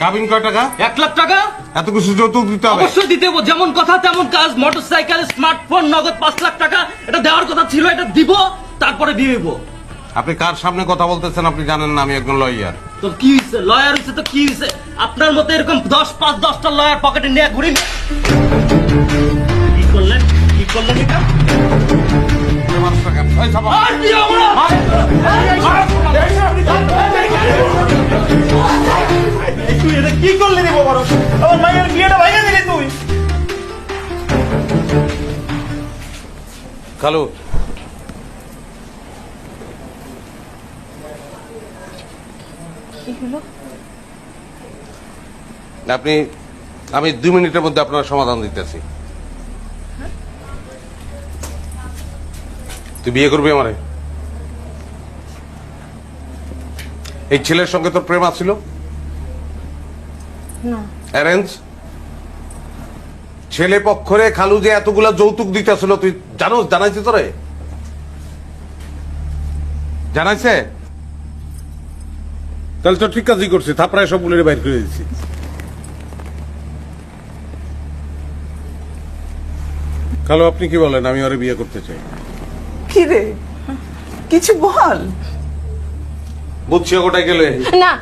কাবিন কয় টাকা? এক লাখ টাকা? এত কিছু যৌতুক দিতে হবে। অবশ্যই দিতে হব। যেমন কথা তেমন কাজ। মোটরসাইকেল স্মার্টফোন নগদ পাঁচ লাখ টাকা। এটা দেওয়ার কথা ছিল এটা দিব তারপরে বিয়ে হইব আপনি কার সামনে কথা বলতেছেন আপনি জানেন না আমি একজন লয়ার তো কি হয়েছে লয়ার হয়েছে তো কি হয়েছে আপনার মতো এরকম দশ পাঁচ দশটা লয়ার পকেটে নিয়ে ঘুরি কি করলেন? কি করলেন এটা? আমার মায়ের বিয়েটা ভাঙা দিলি তুই। কালু। কি হলো? আপনি আমি দুই মিনিটের মধ্যে আপনার সমাধান দিতেছি। তুই বিয়ে করবি আমারে? এই ছেলের সঙ্গে তোর প্রেম আছিল? অ্যারেঞ্জ? ছেলে পক্ষরে খালু যে এতগুলা যৌতুক দিতেছিল তুই জানো জানাইছি তোরে? জানাইছে? তাহলে তো ঠিক কাজই করছি থাপড়ায় সব বলে বাইর করে দিচ্ছি। খালু আপনি কি বলেন? আমি ওরে বিয়ে করতে চাই। কি রে? কিছু বল। বুঝছি ওটাই গেলে। না